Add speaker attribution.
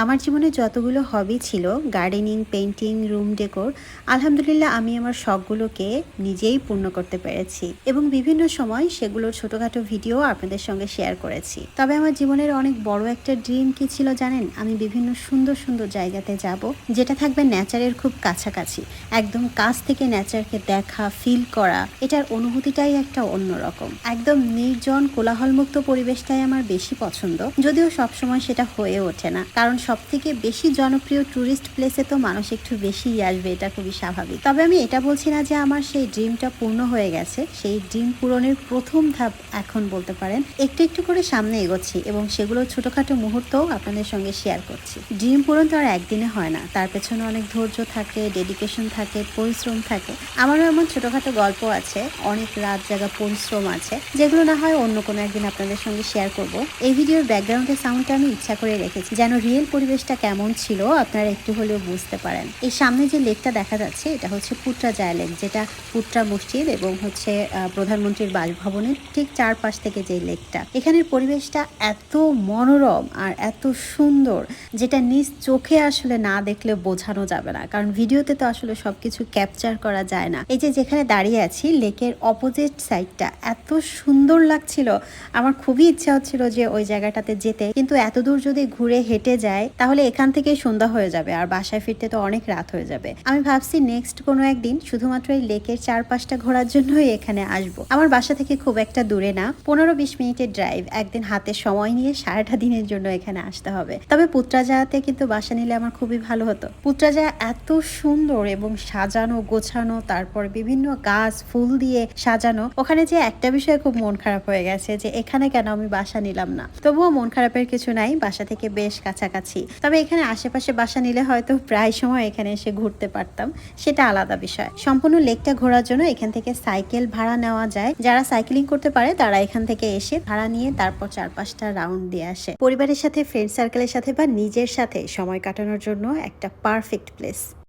Speaker 1: আমার জীবনে যতগুলো হবি ছিল গার্ডেনিং পেন্টিং রুম ডেকোর আলহামদুলিল্লাহ আমি আমার শখগুলোকে নিজেই পূর্ণ করতে পেরেছি এবং বিভিন্ন সময় সেগুলোর ছোটোখাটো ভিডিও আপনাদের সঙ্গে শেয়ার করেছি। তবে আমার জীবনের অনেক বড় একটা ড্রিম কি ছিল জানেন? আমি বিভিন্ন সুন্দর সুন্দর জায়গাতে যাব, যেটা থাকবে নেচারের খুব কাছাকাছি। একদম কাছ থেকে নেচারকে দেখা ফিল করা, এটার অনুভূতিটাই একটা অন্যরকম একদম নির্জন কোলাহলমুক্ত পরিবেশটাই আমার বেশি পছন্দ, যদিও সবসময় সেটা হয়ে ওঠে না। কারণ সব থেকে বেশি জনপ্রিয় ট্যুরিস্ট প্লেসে তো মানুষ একটু বেশিই আসবে, এটা খুবই স্বাভাবিক। তবে আমি এটা বলছি না যে আমার সেই ড্রিমটা পূর্ণ হয়ে গেছে, সেই ড্রিম পূরণের প্রথম ধাপ এখন বলতে পারেন। একটু একটু করে সামনে এগোচ্ছি এবং সেগুলো ছোটখাটো মুহূর্তও আপনাদের সঙ্গে শেয়ার করছি। ড্রিম পূরণ তো আর একদিনে হয় না, তার পেছনে অনেক ধৈর্য থাকে ডেডিকেশন থাকে, পরিশ্রম থাকে। আমারও এমন ছোটখাটো গল্প আছে, অনেক রাত জায়গা পরিশ্রম আছে, যেগুলো না হয় অন্য কোনো একদিন আপনাদের সঙ্গে শেয়ার করব। এই ভিডিওর ব্যাকগ্রাউন্ডের সাউন্ডটা আমি ইচ্ছা করে রেখেছি, যেন রিয়েল পরিবেশটা কেমন ছিল, আপনারা একটু হলেও বুঝতে পারেন। এই সামনে যে লেকটা দেখা যাচ্ছে, এটা হচ্ছে পুট্রা জায়া লেক যেটা পুট্রা মসজিদ এবং হচ্ছে প্রধানমন্ত্রীর বাসভবনের ঠিক চারপাশ থেকে যে লেকটা। এখানের পরিবেশটা এত মনোরম আর এত সুন্দর, যেটা নিজ চোখে আসলে না দেখলে বোঝানো যাবে না। কারণ ভিডিওতে তো আসলে সবকিছু ক্যাপচার করা যায় না। এই যে যেখানে দাঁড়িয়ে আছি, লেকের অপোজিট সাইডটা এত সুন্দর লাগছিল। আমার খুবই ইচ্ছা হচ্ছিল যে ওই জায়গাটাতে যেতে, কিন্তু এত দূর যদি ঘুরে হেঁটে যায় তাহলে এখান থেকেই সন্ধ্যা হয়ে যাবে আর বাসায় ফিরতে তো অনেক রাত হয়ে যাবে। আমি ভাবছি নেক্সট কোনো একদিন শুধুমাত্র এই লেকের চারপাশটা ঘোরার জন্যই এখানে আসব। আমার বাসা থেকে খুব একটা দূরে না, পনেরো বিশ মিনিটের ড্রাইভ একদিন হাতে সময় নিয়ে সারাটা দিনের জন্য এখানে আসতে হবে। তবে পুত্রাজায়াতে কিন্তু বাসা নিলে আমার খুবই ভালো হতো। পুত্রাজায়া এত সুন্দর এবং সাজানো, গোছানো, তারপর বিভিন্ন গাছ, ফুল দিয়ে সাজানো, ওখানে যে একটা বিষয়ে খুব মন খারাপ হয়ে গেছে যে এখানে কেন আমি বাসা নিলাম না? তবুও মন খারাপের কিছু নাই, বাসা থেকে বেশ কাছাকাছি। তবে এখানে আশেপাশে বাসা নিলে হয়তো প্রায় সময় এখানে এসে ঘুরতে পারতাম। সেটা আলাদা বিষয়। সম্পূর্ণ লেকটা ঘোরার জন্য এখান থেকে সাইকেল ভাড়া নেওয়া যায়। যারা সাইকেলিং করতে পারে, তারা এখান থেকে এসে ভাড়া নিয়ে তারপর চার পাঁচটা রাউন্ড দিয়ে আসে। পরিবারের সাথে ফ্রেন্ড সার্কেলের সাথে বা নিজের সাথে সময় কাটানোর জন্য একটা পারফেক্ট প্লেস